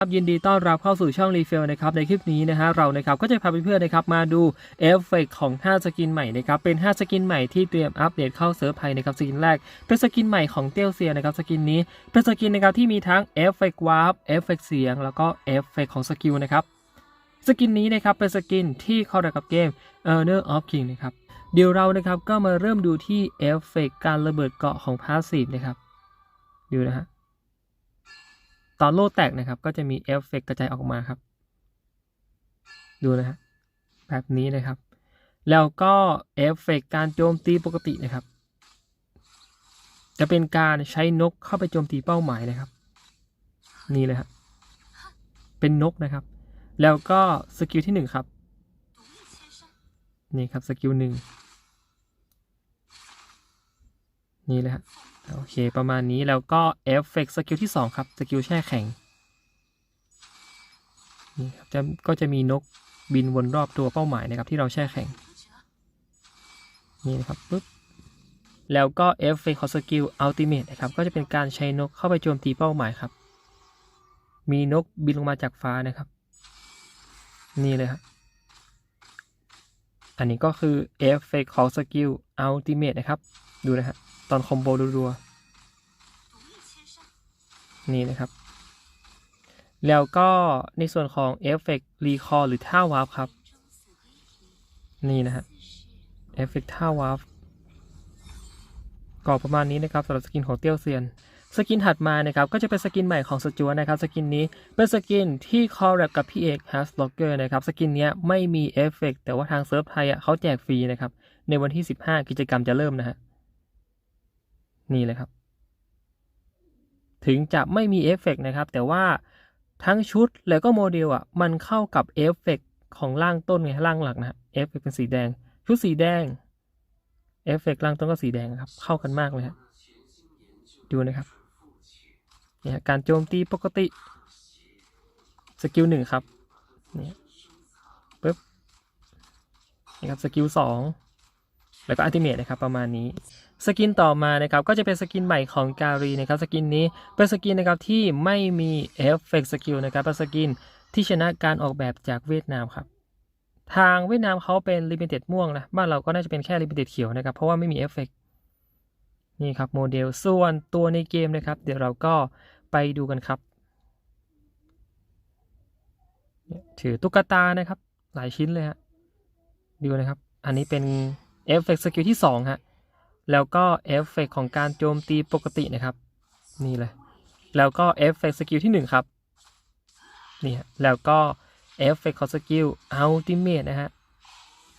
ครับยินดีต้อนรับเข้าสู่ช่องรีเฟลนะครับในคลิปนี้นะฮะเรานะครับก็จะพาเพื่อนๆนะครับมาดูเอฟเฟกของ 5 สกินใหม่นะครับเป็น 5 สกินใหม่ที่เตรียมอัปเดตเข้าเซิร์ฟไทยนะครับสกินแรกเป็นสกินใหม่ของเตียวเซียนะครับสกินนี้เป็นสกินนะครับที่มีทั้งเอฟเฟกวาร์ปเอฟเฟกเสียง แล้วก็เอฟเฟกของสกิลนะครับสกินนี้นะครับเป็นสกินที่เข้ากับเกม e r n e r of King นะครับเดี๋ยวเรานะครับก็มาเริ่มดูที่เอฟเฟกการระเบิดเกาะของพาสซีฟนะครับดูนะฮะ ตอนโล่แตกนะครับ ก็จะมีเอฟเฟกกระจายออกมาครับ ดูนะฮะแบบนี้นะครับ แล้วก็เอฟเฟกการโจมตีปกตินะครับ จะเป็นการใช้นกเข้าไปโจมตีเป้าหมายนะครับ นี่เลยครับเป็นนกนะครับ แล้วก็สกิลที่หนึ่งครับ นี่ครับสกิลหนึ่งนี่เลยฮะ โอเค ประมาณนี้แล้วก็เอฟเฟกสกิลที่ 2 ครับ สกิลแช่แข็ง นี่ครับจะก็จะมีนกบินวนรอบตัวเป้าหมายนะครับ ที่เราแช่แข็ง นี่นะครับปุ๊บแล้วก็เอฟเฟกของสกิลอัลติเมทนะครับ ก็จะเป็นการใช้นกเข้าไปโจมตีเป้าหมายครับ มีนกบินลงมาจากฟ้านะครับ นี่เลยครับอันนี้ก็คือเอฟเฟกของสกิลอัลติเมทนะครับ ดูนะฮะ ตอนคอมโบรัวๆนี่นะครับ แล้วก็ในส่วนของเอฟเฟกต์รีคอร์หรือท่าวาร์ปครับ นี่นะฮะเอฟเฟกต์ท่าวาร์ปก็ประมาณนี้นะครับสำหรับสกินของเตี้ยวเซียนสกินถัดมานะครับก็จะเป็นสกินใหม่ของสจวนะครับสกินนี้เป็นสกินที่คอลแรบกับพี่เอกฮัสล็อกเกอร์นะครับสกินเนี้ยไม่มีเอฟเฟกต์แต่ว่าทางเซิร์ฟไทยอะเขาแจกฟรีนะครับในวันที่ 15 กิจกรรมจะเริ่มนะฮะ นี่เลยครับ ถึงจะไม่มีเอฟเฟกต์นะครับ แต่ว่าทั้งชุดแล้วก็โมเดลอะ มันเข้ากับเอฟเฟกต์ของล่างต้นไงล่างหลักนะเอฟเฟกต์เป็นสีแดง ชุดสีแดงเอฟเฟกต์ล่างต้นก็สีแดงครับ เข้ากันมากเลยฮะดูนะครับเนี่ยการโจมตีปกติสกิลหนึ่งครับเนี่ยปึ๊บนี่ครับสกิลสองแล้วก็อัลติเมทนะครับ ประมาณนี้ สกินต่อมานะครับก็จะเป็นสกินใหม่ของการีนะครับสกินนี้เป็นสกินนะครับที่ไม่มีเอฟเฟกต์สกิลนะครับเป็นสกินที่ชนะการออกแบบจากเวียดนามครับทางเวียดนามเขาเป็นลิมิเต็ดม่วงนะบ้านเราก็น่าจะเป็นแค่ลิมิเต็ดเขียวนะครับเพราะว่าไม่มีเอฟเฟกต์นี่ครับโมเดลส่วนตัวในเกมนะครับ เดี๋ยวเราก็ไปดูกันครับ ถือตุ๊กตานะครับ หลายชิ้นเลยฮะดูนะครับ อันนี้เป็นเอฟเฟกต์สกิลที่2ฮะ แล้วก็เอฟเฟกของการโจมตีปกตินะครับ นี่เลย แล้วก็เอฟเฟกสกิลที่ 1 ครับ นี่ฮะแล้วก็เอฟเฟกของสกิลอัลติเมทนะฮะ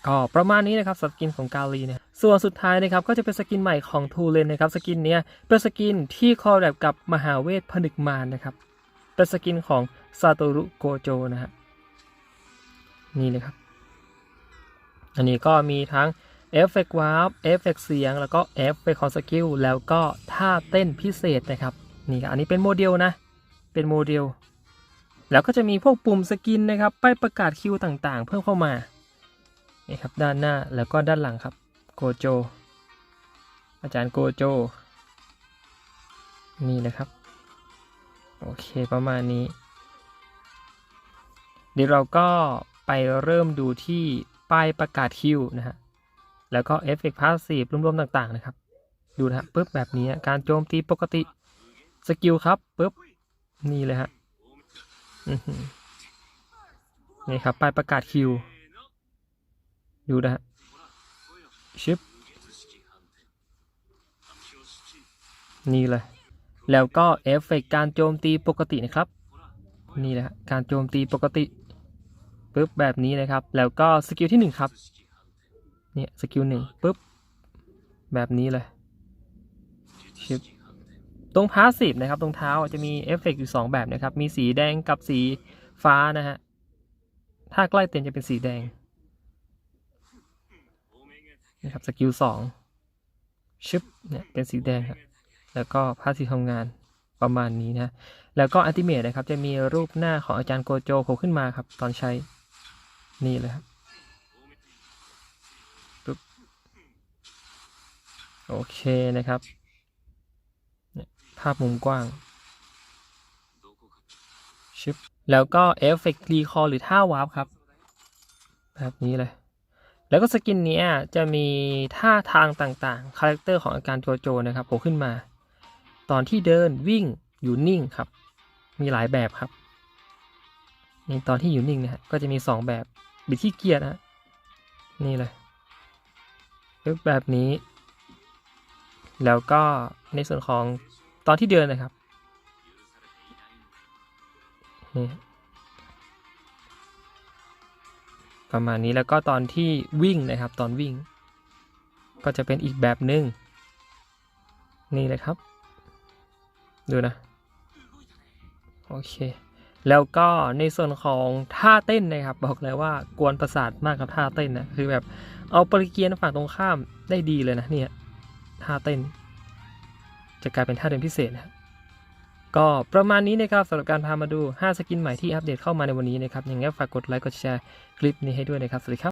ก็ประมาณนี้นะครับสกินของกาลีเนี่ยส่วนสุดท้ายนะครับก็จะเป็นสกินใหม่ของทูเลนนะครับสกินเนี้ยเป็นสกินที่คอลแลบกับมหาเวทผนึกมารนะครับเป็นสกินของซาโตรุโกโจนะฮะนี่เลยครับ อันนี้ก็มีทั้ง เอฟเฟกต์วาร์ปเอฟเฟกต์เสียง แล้วก็เอฟเฟกต์ของสกิลแล้วก็ท่าเต้นพิเศษนะครับ นี่ครับอันนี้เป็นโมเดลนะ เป็นโมเดล แล้วก็จะมีพวกปุ่มสกินนะครับป้ายประกาศคิวต่างๆ เพิ่มเข้ามานี่ครับด้านหน้าแล้วก็ด้านหลังครับโกโจ อาจารย์โกโจ นี่เลยครับ โอเคประมาณนี้ เดี๋ยวเราก็ไปเริ่มดูที่ป้ายประกาศคิวนะฮะ แล้วก็เอฟเฟกต์พาสซีฟรวมๆต่างๆนะครับ ดูนะฮะปุ๊บแบบนี้การโจมตีปกติสกิลครับปุ๊บนี่เลยฮะนี่ครับป้ายประกาศคิว ดูนะฮะชิปนี่เลย แล้วก็เอฟเฟกต์การโจมตีปกตินะครับ นี่แหละฮะการโจมตีปกติปุ๊บแบบนี้นะครับ แล้วก็สกิลที่หนึ่งครับ เนี่ยสกิลหนึ่งปุ๊บ แบบนี้เลยชิบตรงพาสซีฟนะครับ ตรงเท้าจะมีเอฟเฟกต์อยู่ 2 แบบนะครับ มีสีแดงกับสีฟ้านะฮะ ถ้าใกล้เต็มจะเป็นสีแดงนะครับสกิลสองชิปเนี่ยเป็นสีแดงครับแล้วก็พาสซีฟทำงานประมาณนี้นะ แล้วก็อัติเมทนะครับ จะมีรูปหน้าของอาจารย์โกโจโผล่ขึ้นมาครับ ตอนใช้นี่เลยครับ โอเคนะครับ ภาพมุมกว้างชึบแล้วก็เอฟเฟกต์รีคอร์หรือท่าวาร์ปครับ แบบนี้เลย แล้วก็สกินเนี้ยจะมีท่าทางต่างๆ คาแรคเตอร์ของอาการโจโจนะครับโผล่ขึ้นมา ตอนที่เดินวิ่งอยู่นิ่งครับ มีหลายแบบครับในตอนที่อยู่นิ่งนะฮะก็จะมี 2 แบบบิดที่เกียร์นะนี่เลยแบบนี้ แล้วก็ในส่วนของตอนที่เดินนะครับนี่ประมาณนี้แล้วก็ตอนที่วิ่งนะครับ ตอนวิ่ง ก็จะเป็นอีกแบบหนึ่งนี่เลยครับ ดูนะ โอเค แล้วก็ในส่วนของท่าเต้นนะครับ บอกเลยว่ากวนประสาทมากกับท่าเต้นนะคือแบบเอาปริเกียนฝั่งตรงข้ามได้ดีเลยนะเนี่ย ท่าเต้น จะกลายเป็นท่าเดินพิเศษนะครับก็ประมาณนี้นะครับสำหรับการพามาดู 5 สกินใหม่ที่อัปเดตเข้ามาในวันนี้นะครับยังไงฝากกดไลค์กดแชร์คลิปนี้ให้ด้วยนะครับ สวัสดีครับ